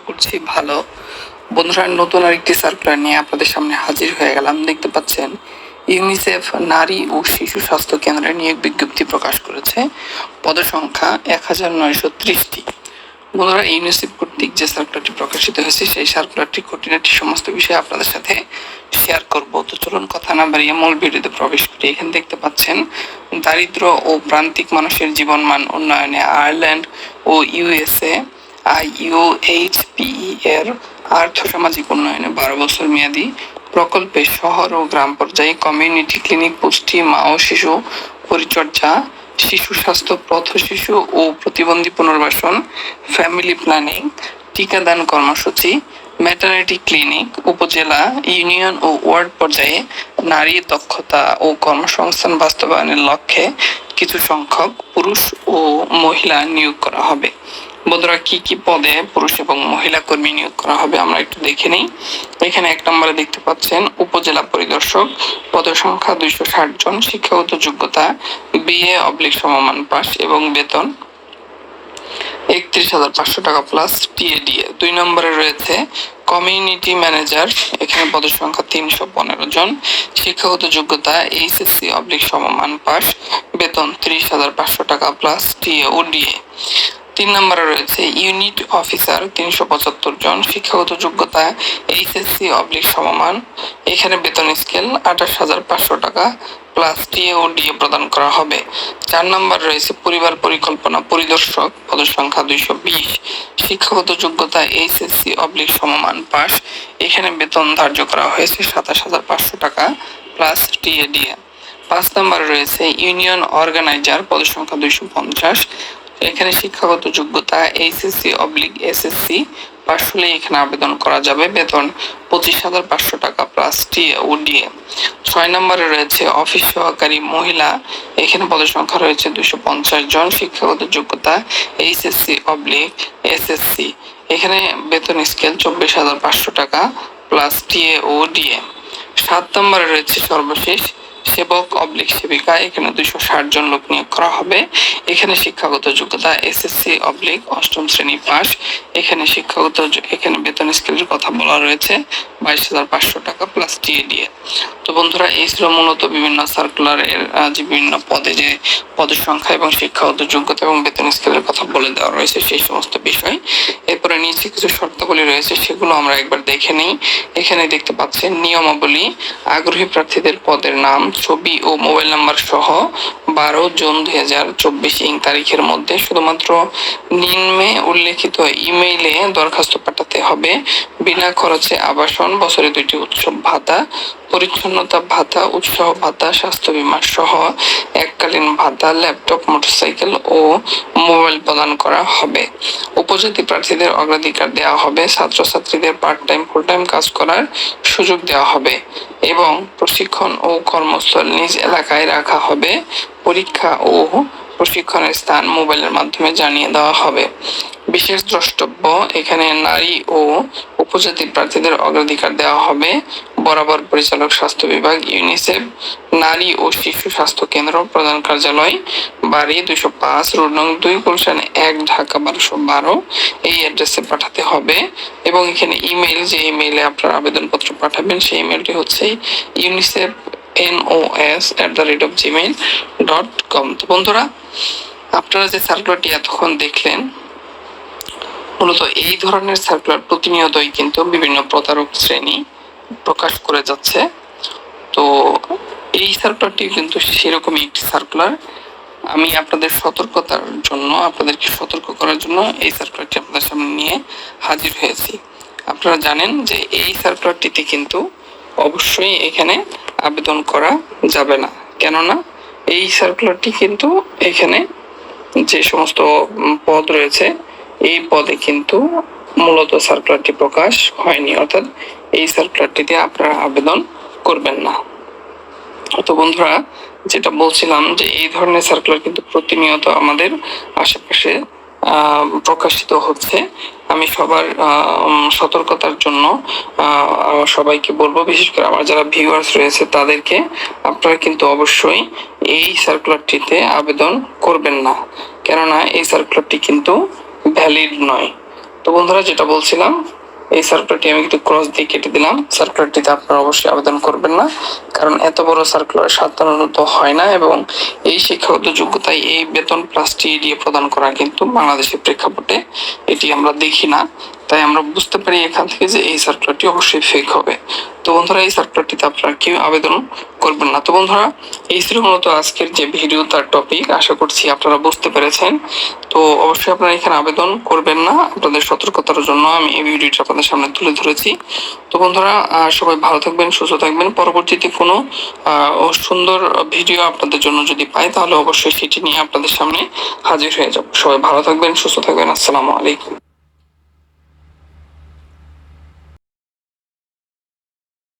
আশা করছি ভালো। বন্ধুরা নতুন আরেকটি সার্কুলার নিয়ে আপনাদের সামনে হাজির হয়ে গেলাম। দেখতে পাচ্ছেন ইউনিসেফ নারী ও শিশু স্বাস্থ্য কেন্দ্রে নিয়োগ বিজ্ঞপ্তি প্রকাশ করেছে। পদসংখ্যা এক হাজার নয়শো ত্রিশটি। বন্ধুরা ইউনিসেফ কর্তৃক যে সার্কুলারটি প্রকাশিত হয়েছে, সেই সার্কুলারটি খুঁটিনাটি সমস্ত বিষয়ে আপনাদের সাথে শেয়ার করব। তো চলুন, কথা না বাড়িয়ে মূল ভিডিওতে প্রবেশ করি। এখানে দেখতে পাচ্ছেন, দারিদ্র ও প্রান্তিক মানুষের জীবনমান উন্নয়নে আয়ারল্যান্ড ও ইউএসএ আইইউএইচপিই এর আর্থ সামাজিক উন্নয়নে বারো বছর মেয়াদী প্রকল্পে শহর ও গ্রাম পর্যায়ে কমিউনিটি ক্লিনিক পুষ্টি, মা ও শিশু পরিচর্যা, শিশু স্বাস্থ্য পথ শিশু ও প্রতিবন্ধী পুনর্বাসন ফ্যামিলি প্ল্যানিং টিকাদান কর্মসূচি ম্যাটার্নিটি ক্লিনিক উপজেলা ইউনিয়ন ও ওয়ার্ড পর্যায়ে নারী দক্ষতা ও কর্মসংস্থান বাস্তবায়নের লক্ষ্যে কিছু সংখ্যক পুরুষ ও মহিলা নিয়োগ করা হবে। বন্ধুরা, কি কি পদে পুরুষ এবং মহিলা কর্মী নিয়োগ করা হবে আমরা একটু দেখে নিই। এখানে এক নম্বরে দেখতে পাচ্ছেন উপজেলা পরিদর্শক। পদ সংখ্যা দুইশো ষাট জন। শিক্ষাগত যোগ্যতা, বিএ অবলিক সমমান পাস এবং বেতন একত্রিশ হাজার পাঁচশো টাকা প্লাস টিএডিএ। দুই নম্বরে রয়েছে কমিউনিটি ম্যানেজার। এখানে পদের সংখ্যা তিনশো পনেরো জন। শিক্ষাগত যোগ্যতা, এইচএসসি অবলিক সমমান পাস, বেতন ত্রিশ হাজার পাঁচশো টাকা প্লাস টিএ ও ডিএ। তিন নম্বরে রয়েছে ইউনিট অফিসার তিনশো পঁচাত্তর জন, শিক্ষাগত যোগ্যতা এইচএসসি অবলিক সমমান, এখানে বেতন স্কেল আঠাশ হাজার পাঁচশো টাকা, প্লাস টিএ ও ডিএ প্রদান করা হবে। চার নম্বর রয়েছে পরিবার পরিকল্পনা পরিদর্শক পদের সংখ্যা দুইশো বিশ, শিক্ষাগত যোগ্যতা এইচএসসি অবলিক সমমান পাস, এখানে বেতন ধার্য করা হয়েছে সাতাশ হাজার পাঁচশো টাকা, প্লাস টিএ ডিএ। পাঁচ নম্বরে রয়েছে ইউনিয়ন অর্গানাইজার পদের সংখ্যা দুইশো পঞ্চাশ এখানে শিক্ষাগত যোগ্যতা, এইচএসসি অবলিক এসএসসি পাশ হলে এখানে আবেদন করা যাবে। বেতন পঁচিশ হাজার পাঁচশো টাকা প্লাস টিএ ও ডিএ ছয় নম্বরে রয়েছে অফিস সহকারী মহিলা। এখানে পদের সংখ্যা রয়েছে দুশো পঞ্চাশ জন। শিক্ষাগত যোগ্যতা, এইচএসসি অবলিক এসএসসি। এখানে বেতন স্কেল চব্বিশ হাজার পাঁচশো টাকা প্লাস টিএ ও ডিএ সাত নম্বরে রয়েছে সর্বশেষ সেবক অবলিক সেবিকা এখানে দুইশো ষাট জন লোক নিয়োগ করা হবে। এখানে শিক্ষাগত যোগ্যতা এসএসসি অবলিক অষ্টম শ্রেণি পাস এখানে শিক্ষাগত এখানে বেতন স্কেলের কথা বলা রয়েছে। বাইশ হাজার পাঁচশো টাকা প্লাস টিএডিএ তো বন্ধুরা, এই ছিল মূলত বিভিন্ন সার্কুলারের যে বিভিন্ন পদে যে পদের সংখ্যা এবং শিক্ষাগত যোগ্যতা এবং বেতন স্কেলের কথা বলে দেওয়া রয়েছে সেই সমস্ত বিষয়। এরপরে নিচে কিছু শর্তাবলী রয়েছে, সেগুলো আমরা একবার দেখে নিই। এখানে দেখতে পাচ্ছেন নিয়মাবলী। আগ্রহী প্রার্থীদের পদের নাম, ছবি ও মোবাইল নাম্বার সহ বারো জুন দুই হাজার চব্বিশ ইং তারিখের মধ্যে শুধুমাত্র নিম্নে উল্লেখিত ইমেইলে দরখাস্ত পাঠাতে হবে। বিনা খরচে আবাসন, বছরে দুইটি উৎসব ভাতা, পরিচ্ছন্নতা ভাতা, উৎসাহ ভাতা, স্বাস্থ্য বীমা সহ এককালীন ভাতা, ল্যাপটপ, মোটরসাইকেল ও মোবাইল প্রদান করা হবে। উপজাতি প্রার্থীদের অগ্রাধিকার দেওয়া হবে। ছাত্রছাত্রীদের পার্ট টাইম ফুল টাইম কাজ করার সুযোগ দেওয়া হবে এবং প্রশিক্ষণ ও কর্মস্থল নিজ এলাকায় রাখা হবে। পরীক্ষা ও প্রশিক্ষণের স্থান মোবাইলের মাধ্যমে জানিয়ে দেওয়া হবে। বিশেষ দ্রষ্টব্য, এখানে নারী ও উপজাতি প্রার্থীদের অগ্রাধিকার দেওয়া হবে। বরাবর পরিচালক স্বাস্থ্য বিভাগ, ইউনিসেফ, নারী ও শিশু স্বাস্থ্য কেন্দ্র, প্রধান কার্যালয়, বাড়ি দুশো পাঁচ, রোড নং দুই, গুলশান এক, ঢাকা বারোশো বারো। এই অ্যাড্রেসে পাঠাতে হবে এবং এখানে ইমেল যে ইমেইলে আপনার আবেদনপত্র পাঠাবেন, সেই ইমেলটি হচ্ছে UNICEF NOS at the rate of Gmail dot com তো বন্ধুরা, আপনারা যে সার্কুলারটি এতক্ষণ দেখলেন, মূলত এই ধরনের সার্কুলার প্রতিনিয়তই কিন্তু বিভিন্ন প্রতারক শ্রেণি প্রকাশ করে যাচ্ছে। তো এই সার্কুলারটি কিন্তু সেরকমই একটি সার্কুলার আমি আপনাদের সতর্কতার জন্য, আপনাদেরকে সতর্ক করার জন্য এই সার্কুলারটি আপনাদের সামনে নিয়ে হাজির হয়েছি। আপনারা জানেন যে এই সার্কুলারটিতে কিন্তু অবশ্যই এখানে আবেদন করা যাবে না। কেননা এই সার্কুলারটি কিন্তু এখানে যে সমস্ত পদ রয়েছে, এই পদে কিন্তু মূলত সার্কুলারটি প্রকাশ হয়নি। অর্থাৎ এই সার্কুলারটিতে আপনারা আবেদন করবেন না। তো বন্ধুরা, যেটা বলছিলাম যে এই ধরনের সার্কুলার কিন্তু প্রতিনিয়ত আমাদের আশেপাশে প্রকাশিত হচ্ছে। আমি সবার সতর্কতার জন্য সবাইকে বলব, বিশেষ করে আমার যারা ভিউয়ার্স রয়েছে, তাদেরকে আপনারা কিন্তু অবশ্যই এই সার্কুলারটিতে আবেদন করবেন না। কেননা এই সার্কুলারটি কিন্তু ভ্যালিড নয়। তো বন্ধুরা, যেটা বলছিলাম এই সার্কুলারটি আমি একটু ক্রস দিয়ে কেটে দিলাম। সার্কুলারটিতে আপনারা অবশ্যই আবেদন করবেন না, কারণ এত বড় সার্কুলার সাধারণত হয় না এবং এই শিক্ষাগত যোগ্যতায় এই বেতন প্লাস টিএডিএ প্রদান করা কিন্তু বাংলাদেশের প্রেক্ষাপটে এটি আমরা দেখি না। তাই আমরা বুঝতে পারি এখান থেকে যে এই সার্কুলারটি অবশ্যই ফেক হবে। তো বন্ধুরা, এই সার্কুলারটিতে আপনারা কেউ আবেদন করবেন না? তো বন্ধুরা, এই ছিল মূলত আজকের যে ভিডিও তার টপিক আশা করছি আপনারা বুঝতে পেরেছেন। তো অবশ্যই আপনারা এখানে আবেদন করবেন না। আপনাদের সতর্কতার জন্য আমি এই ভিডিওটা আপনাদের সামনে তুলে ধরেছি। তো বন্ধুরা সবাই ভালো থাকবেন, সুস্থ থাকবেন। পরবর্তীতে কোনো সুন্দর ভিডিও আপনাদের জন্য যদি পাই, তাহলে অবশ্যই সেটি নিয়ে আপনাদের সামনে হাজির হয়ে যাব। সবাই ভালো থাকবেন, সুস্থ থাকবেন। আসসালামু আলাইকুম।